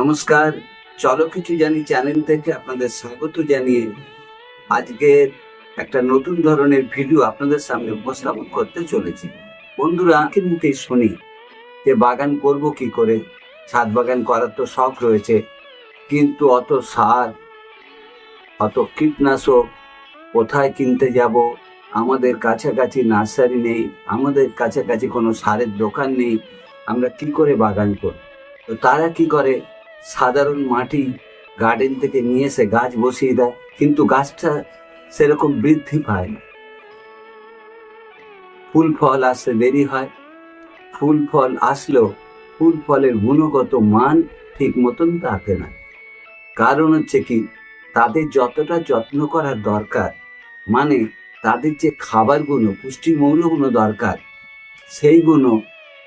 নমস্কার। চলো কিছু জানি চ্যানেল থেকে আপনাদের স্বাগত জানিয়ে আজকের একটা নতুন ধরনের ভিডিও আপনাদের সামনে উপস্থাপন করতে চলেছি। বন্ধুরা আঁকের মুখে শুনি যে বাগান করব কি করে? ছাদ বাগান করার তো শখ রয়েছে, কিন্তু অত সার, অত কীটনাশক কোথায় কিনতে যাব? আমাদের কাছাকাছি নার্সারি নেই, আমাদের কাছাকাছি কোনো সারের দোকান নেই, আমরা কি করে বাগান করব? তো তারা কি করে? সাধারণ মাটি গার্ডেন থেকে নিয়ে এসে গাছ বসিয়ে দেয়। কিন্তু গাছটা সেরকম বৃদ্ধি পায় না। ফুল ফল আসতে দেরি হয়। ফুল ফল আসলেও ফুল ফলের গুণগত মান ঠিক মতন থাকে না। কারণ হচ্ছে কি, তাদের যতটা যত্ন করার দরকার মানে তাদের যে খাবারগুলো পুষ্টিমৌলগুলো দরকার সেইগুলো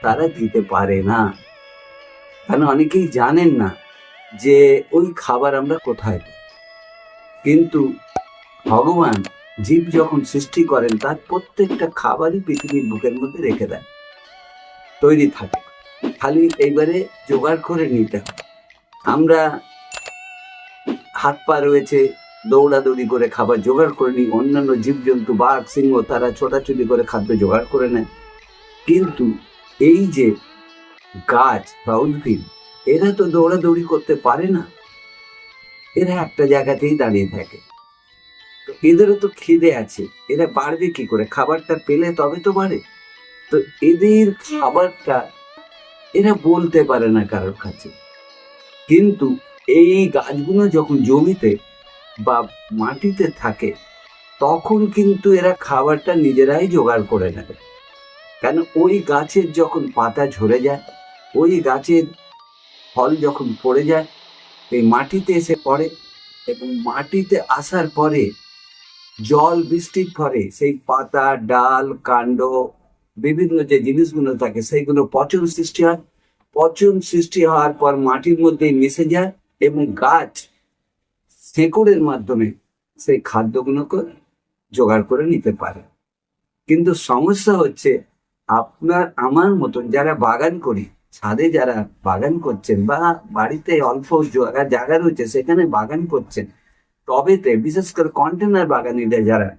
তারা দিতে পারে না। কারণ অনেকেই জানেন না যে ওই খাবার আমরা কোথায়। কিন্তু ভগবান জীব যখন সৃষ্টি করেন, তার প্রত্যেকটা খাবারই পৃথিবীর বুকের মধ্যে রেখে দেন। তৈরি থাকে। খালি এইবারে জোগাড় করে নিতে হয়। আমরা হাত পা রয়েছে, দৌড়াদৌড়ি করে খাবার জোগাড় করে নিই। অন্যান্য জীবজন্তু, বাঘ, সিংহ, তারা ছোটাছুটি করে খাদ্য জোগাড় করে নেয়। কিন্তু এই যে গাছ বা উদ্ভিদ এরা তো দৌড়াদৌড়ি করতে পারে না। এরা একটা জায়গাতেই দাঁড়িয়ে থাকে। এদেরও তো খিদে আছে। এরা বাড়বে কি করে? খাবারটা পেলে তবে তো বাড়ে তো এদের খাবারটা এরা বলতে পারে না কারোর কাছে। কিন্তু এই গাছগুলো যখন জমিতে বা মাটিতে থাকে, তখন কিন্তু এরা খাবারটা নিজেরাই জোগাড় করে নেবে। কেন? ওই গাছের যখন পাতা ঝরে যায়, ওই গাছের ফল যখন পড়ে যায়, এই মাটিতে এসে পড়ে এবং মাটিতে আসার পরে জল, বৃষ্টির পরে সেই পাতা, ডাল, কাণ্ড, বিভিন্ন যে জিনিসগুলো থাকে, সেইগুলো পচন সৃষ্টি হয়। পচন সৃষ্টি হওয়ার পর মাটির মধ্যে মিশে যায় এবং গাছ শেকড়ের মাধ্যমে সেই খাদ্যগুলোকে জোগাড় করে নিতে পারে। কিন্তু সমস্যা হচ্ছে, আপনার, আমার মতন যারা বাগান করি ছাদে যারা বাগান করছেন বা বাড়িতে অল্প জায়গা রয়েছে, সেখানে বাগান করছেন, টবেতে, বিশেষ করে কন্টেনার বাগানিরা যারা,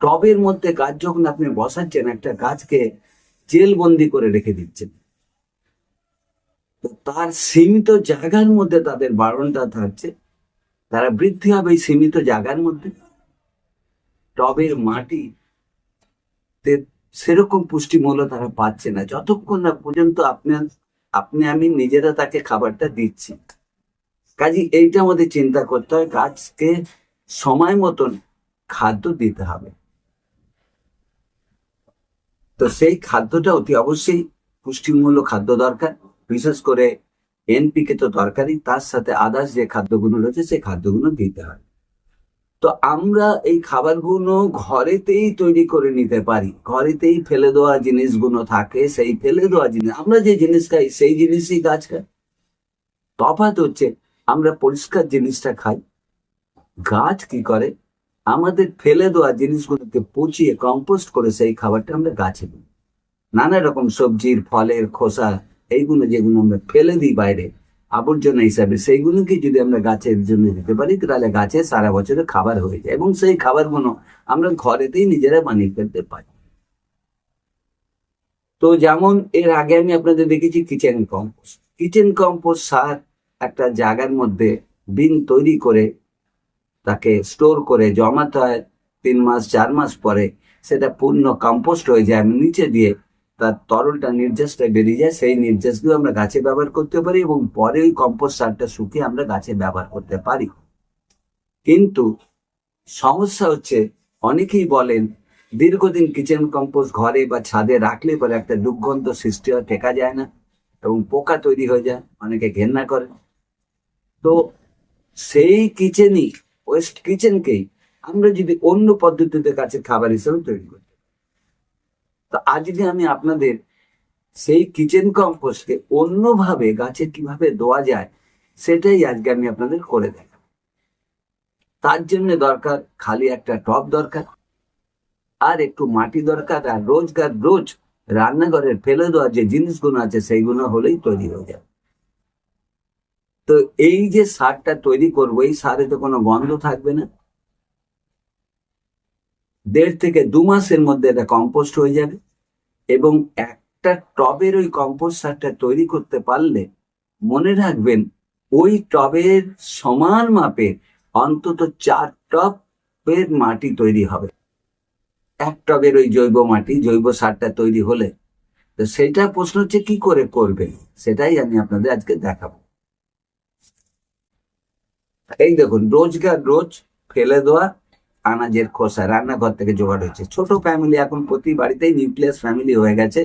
টবের মধ্যে গাছ যখন আপনি বসাচ্ছেন, একটা গাছকে জেলবন্দি করে রেখে দিচ্ছেন। তার সীমিত জায়গার মধ্যে তাদের বারণটা থাকছে। তারা বৃদ্ধি হবে সীমিত জায়গার মধ্যে। টবের মাটি সেরকম পুষ্টিমূল্য তারা পাচ্ছে না। যতক্ষণ না পর্যন্ত আপনার আপনি, আমি নিজেরা তাকে খাবারটা দিচ্ছি। কাজে এইটা আমাদের চিন্তা করতে হয়, গাছকে সময় মতন খাদ্য দিতে হবে। তো সেই খাদ্যটা অতি অবশ্যই পুষ্টিমূল্য খাদ্য দরকার। বিশেষ করে এনপিকে তো দরকারই, তার সাথে আদার্স যে খাদ্যগুলো রয়েছে, সেই খাদ্যগুলো দিতে হয়। তো আমরা এই খাবারগুলো ঘরেতেই তৈরি করে নিতে পারি। ঘরেতেই ফেলে দেওয়া জিনিসগুলো থাকে, সেই ফেলে দেওয়া জিনিস, আমরা যে জিনিস খাই, সেই জিনিসই গাছ খায়। তফাৎ হচ্ছে, আমরা পরিষ্কার জিনিসটা খাই। গাছ কি করে? আমাদের ফেলে দেওয়া জিনিসগুলোকে পচিয়ে কম্পোস্ট করে সেই খাবারটা আমরা গাছে দিই। নানা রকম সবজির ফলের খোসা, এইগুলো যেগুলো আমরা ফেলে দিই বাইরে আবর্জনা হিসাবে সেইগুলোকে যদি আমরা গাছের জন্য দিতে পারি, তাহলে গাছে সারা বছরে খাবার হয়ে যায় এবং সেই খাবারগুলো আমরা ঘরেতেই নিজেরা বানিয়ে ফেলতে পারি। তো যেমন এর আগে আমি আপনাদের দেখেছি কিচেন কম্পোস্ট কিচেন কম্পোস্ট সার একটা জায়গার মধ্যে বিন তৈরি করে তাকে স্টোর করে জমাতে হয় তিন মাস, চার মাস পরে সেটা পূর্ণ কম্পোস্ট হয়ে যায় নিচে দিয়ে তার তরলটা নির্যাসটা বেরিয়ে যায়, সেই নির্যাসগুলো আমরা গাছে ব্যবহার করতে পারি এবং পরে ওই কম্পোস্ট সারটা শুকিয়ে আমরা গাছে ব্যবহার করতে পারি। কিন্তু সমস্যা হচ্ছে, অনেকেই বলেন, দীর্ঘদিন কিচেন কম্পোস্ট ঘরে বা ছাদে রাখলে পরে একটা দুর্গন্ধ সৃষ্টি হয় টেকা যায় না এবং পোকা তৈরি হয়ে যায়, অনেকে ঘেন্না করে। তো সেই কিচেনই ওয়েস্ট কিচেনকেই আমরা যদি অন্য পদ্ধতিতে গাছের খাবার হিসেবে তৈরি করি তো আজকে আমি আপনাদের সেই কিচেন কম্পোস্টকে অন্যভাবে গাছে কীভাবে দেওয়া যায়, সেটাই আজকে আমি আপনাদের করে দেখাব। তার জন্য দরকার খালি একটা টব দরকার, আর একটু মাটি দরকার, আর রোজগার, রোজ রান্নাঘরের ফেলে দেওয়া যে জিনিসগুলো আছে, সেইগুলো হলেই তৈরি হয়ে যাবে। তো এই যে সারটা তৈরি করব, এই সারে তো কোনো গন্ধ থাকবে না। দেড় থেকে দু মাসের মধ্যে এটা কম্পোস্ট হয়ে যাবে এবং একটা টবের ওই কম্পোস্ট সারটা তৈরি করতে পারলে মনে রাখবেন ওই টবের সমান মাপের অন্তত চার টবের মাটি তৈরি হবে। এক টবের ওই জৈব মাটি, জৈব সারটা তৈরি হলে তো সেটা প্রশ্ন হচ্ছে কি করে করবেন? সেটাই আমি আপনাদের আজকে দেখাবো। এই দেখুন, রোজগার রোজ ফেলে দেওয়া আনাজের খোসা, রান্নাঘর থেকে জোগাড় হয়েছে। ছোট ফ্যামিলি এখন প্রতি বাড়িতেই নিউক্লিয়াস ফ্যামিলি হয়ে গেছে।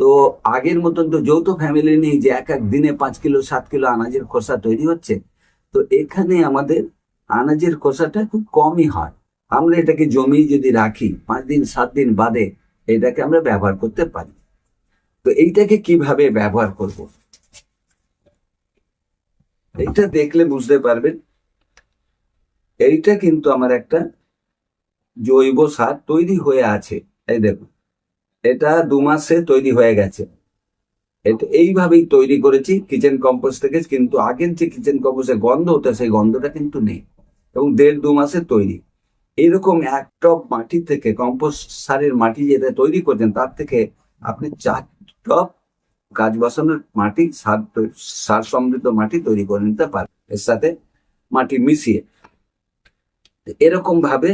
তো আগের মতন তো যৌথ ফ্যামিলি নেই যে এক এক দিনে পাঁচ কিলো, সাত কিলো আনাজের খোসা তৈরি হচ্ছে। তো এখানে আমাদের আনাজের খোসাটা খুব কমই হয়। আমরা এটাকে জমি যদি রাখি, পাঁচ দিন, সাত দিন বাদে এটাকে আমরা ব্যবহার করতে পারি। তো এইটাকে কীভাবে ব্যবহার করব? এটা দেখলে বুঝতে পারবেন। এইটা কিন্তু আমার একটা জৈব সার তৈরি হয়ে আছে। এই দেখুন এটা দু মাসে তৈরি হয়ে গেছে। এটা এইভাবেই তৈরি করেছি কিচেন কম্পোস্ট থেকে, কিন্তু আগের যে কিচেন কম্পোস্টের গন্ধ হতো সেই গন্ধটা কিন্তু নেই। এবং দেড় দু মাসে তৈরি। এরকম এক টপ মাটি থেকে কম্পোস্ট সারের মাটি যেটা তৈরি করছেন, তার থেকে আপনি চার টপ গাছ বসানোর মাটি, সার সার সমৃদ্ধ মাটি তৈরি করে নিতে পারেন এর সাথে মাটি মিশিয়ে। এরকম ভাবে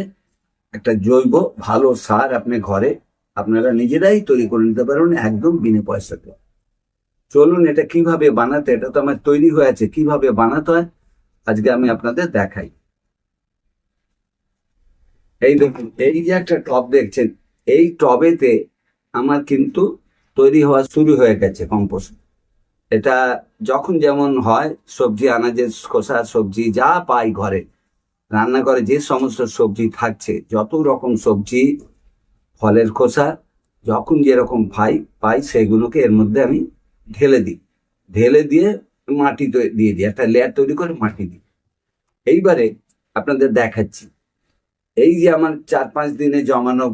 একটা জৈব ভালো সার আপনি ঘরে আপনারা নিজেরাই তৈরি করে নিতে পারবেন একদম বিনে পয়সাতে। চলুন এটা কীভাবে বানাতে, এটা তো আমার তৈরি হয়ে আছে, কীভাবে বানাতে হয়, আজকে আমি আপনাদের দেখাই। এই দেখুন, এই যে একটা টব দেখছেন, এই টবেতে আমার কিন্তু তৈরি হওয়া শুরু হয়ে গেছে কম্পোস্ট। এটা যখন যেমন হয়, সবজি আনাজের খোসা, সবজি যা পাই ঘরে রান্নাঘরে যে সমস্ত সবজি থাকছে, যত রকম সবজি, ফলের খোসা, যখন যেরকম পাই পাই সেগুলোকে এর মধ্যে আমি ঢেলে দিই। ঢেলে দিয়ে মাটি দিয়ে দিই, একটা লেয়ার তৈরি করে মাটি দিই। এইবারে আপনাদের দেখাচ্ছি। এই যে আমার চার পাঁচ দিনে জমানো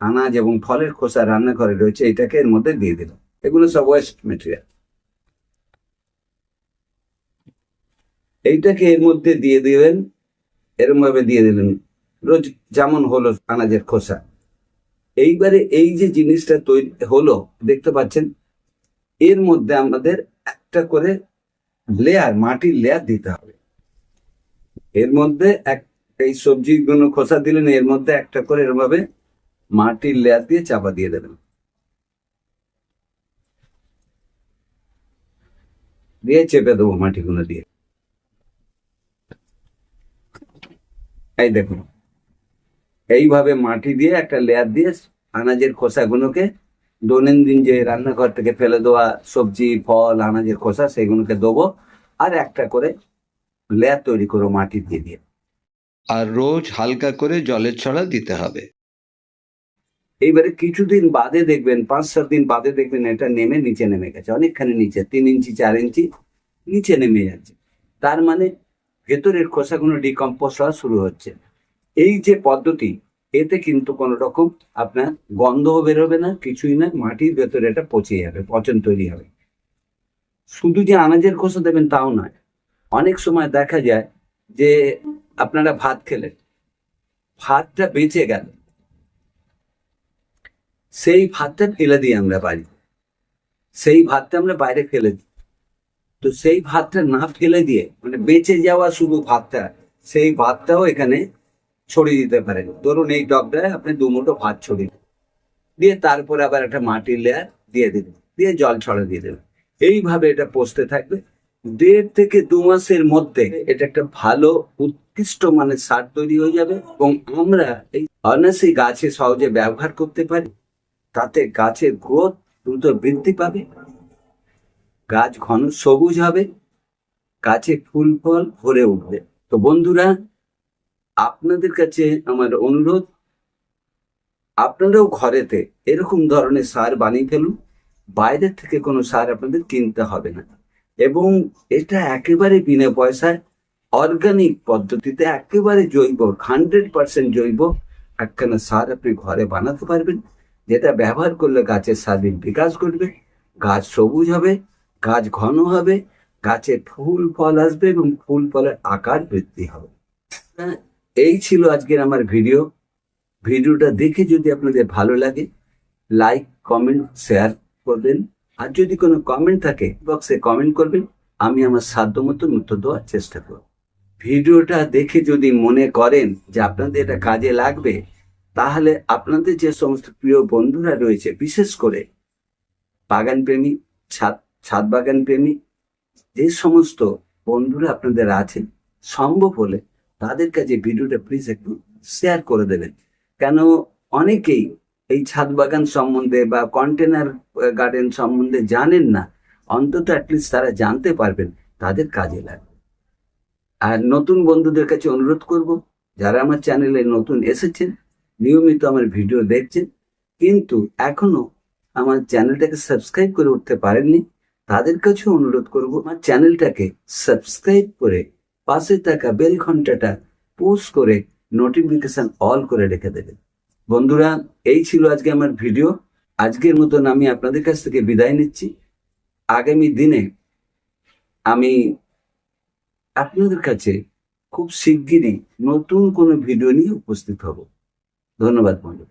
আনাজ এবং ফলের খোসা রান্নাঘরে রয়েছে, এটাকে এর মধ্যে দিয়ে দিলাম। এগুলো সব ওয়েস্ট মেটেরিয়াল এইটাকে এর মধ্যে দিয়ে দিবেন এরম ভাবে দিয়ে দিলেন। রোজ যেমন হলো আনাজের খোসা। এইবারে এই যে জিনিসটা তৈরি হলো, দেখতে পাচ্ছেন, এর মধ্যে আমাদের একটা করে লেয়ার মাটির লেয়ার দিতে হবে। এর মধ্যে এক, এই সবজিগুলো খোসা দিলেন, এর মধ্যে একটা করে এরম ভাবে মাটির লেয়ার দিয়ে চাপা দিয়ে দেবেন। দিয়ে চেপে দেবো মাটিগুলো দিয়ে। এই দেখুন। এইভাবে মাটি দিয়ে একটা লেয়ার দিয়ে আনাজের খোসাগুলোকে দৈনন্দিন যে রান্নাঘর থেকে ফেলে দেওয়া সবজি ফল আনাজের খোসা সেগুলোকে দেবো আর একটা করে লেয়ার তৈরি করো মাটি দিয়ে দিয়ে। আর রোজ হালকা করে জলের ছড়া দিতে হবে। এইবারে কিছুদিন বাদে দেখবেন পাঁচ সাত দিন বাদে দেখবেন এটা নেমে নিচে নেমে গেছে। অনেকখানি নিচে তিন ইঞ্চি চার ইঞ্চি নিচে নেমে যাচ্ছে। তার মানে ভেতরের খোসাগুলো ডিকম্পোজ হওয়া শুরু হচ্ছে। এই যে পদ্ধতি, এতে কিন্তু কোনো রকম আপনার গন্ধও বেরোবে না, কিছুই না, মাটির ভেতরে এটা পচে যাবে, পচন তৈরি হবে। শুধু যে আনাজের খোসা দেবেন তাও নয়, অনেক সময় দেখা যায় যে আপনারা ভাত খেলেন, ভাতটা বেঁচে গেল, সেই ভাতটা ফেলে দিই আমরা বাড়ি সেই ভাতটা আমরা বাইরে ফেলে দিই। তো সেই ভাতটা না ফেলে দিয়ে মানে বেঁচে যাওয়া শুধু ভাতটা, সেই ভাতটাও এখানে ছড়িয়ে দিতে পারেন। ধরুন এই ডবটায় আপনি দু মুঠো ভাত ছড়িয়ে। দিয়ে তারপরে আবার একটা মাটির লেয়ার দিয়ে দিবেন দিয়ে জল ছড়া দিয়ে দেবেন এইভাবে এটা পচতে থাকবে। দেড় থেকে দু মাসের মধ্যে এটা একটা ভালো, উৎকৃষ্ট মানের সার তৈরি হয়ে যাবে এবং আমরা এই অনায়াসে গাছে সহজে ব্যবহার করতে পারি। তাতে গাছের গ্রোথ দ্রুত বৃদ্ধি পাবে। গাছ ঘন সবুজ হবে, গাছে ফুল ফল ভরে উঠবে। তো বন্ধুরা, আপনাদের কাছে আমার অনুরোধ, আপনারাও ঘরেতে এরকম ধরনের সার বানিয়ে ফেলুন। বাইরের থেকে কোনো সার আপনাদের কিনতে হবে না। এবং এটা একেবারে বিনা পয়সায় অর্গানিক পদ্ধতিতে একেবারে জৈব হান্ড্রেড পার্সেন্ট জৈব একখানা সার আপনি ঘরে বানাতে পারবেন, যেটা ব্যবহার করলে গাছের সার্বিক বিকাশ ঘটবে, গাছ সবুজ হবে গাছ ঘন হবে গাছে ফুল, ফল আসবে এবং ফুল, ফলের আকার বৃদ্ধি হবে। এই ছিল আজকের আমার ভিডিও। ভিডিওটা দেখে যদি আপনাদের ভালো লাগে লাইক কমেন্ট শেয়ার করবেন। আর যদি কোনো কমেন্ট থাকে বক্সে কমেন্ট করবেন। আমি আমার সাধ্য মতো উত্তর দেওয়ার চেষ্টা করব। ভিডিওটা দেখে যদি মনে করেন যে আপনাদের এটা কাজে লাগবে, তাহলে আপনাদের যে সমস্ত প্রিয় বন্ধুরা রয়েছে, বিশেষ করে বাগান প্রেমী ছাদ বাগান প্রেমী, যে সমস্ত বন্ধুরা আপনাদের আছেন সম্ভব হলে তাদের কাছে ভিডিওটা প্লিজ একটু শেয়ার করে দেবেন। কেন অনেকেই এই ছাদ বাগান সম্বন্ধে বা কন্টেনার গার্ডেন সম্বন্ধে জানেন না, অন্তত অ্যাটলিস্ট তারা জানতে পারবেন তাদের কাজে লাগবে। আর নতুন বন্ধুদের কাছে অনুরোধ করব, যারা আমার চ্যানেলে নতুন এসেছেন, নিয়মিত আমার ভিডিও দেখছেন, কিন্তু এখনও আমার চ্যানেলটাকে সাবস্ক্রাইব করে উঠতে পারেননি তাদের কাছেও অনুরোধ করব আমার চ্যানেলটাকে সাবস্ক্রাইব করে পাশে থাকা বেল ঘন্টাটা পোস্ট করে নোটিফিকেশন অল করে রেখে দেবেন। বন্ধুরা, এই ছিল আজকে আমার ভিডিও। আজকের মতন আমি আপনাদের কাছ থেকে বিদায় নিচ্ছি। আগামী দিনে আমি আপনাদের কাছে খুব শিগগিরই নতুন কোনো ভিডিও নিয়ে উপস্থিত হব। ধন্যবাদ বন্ধু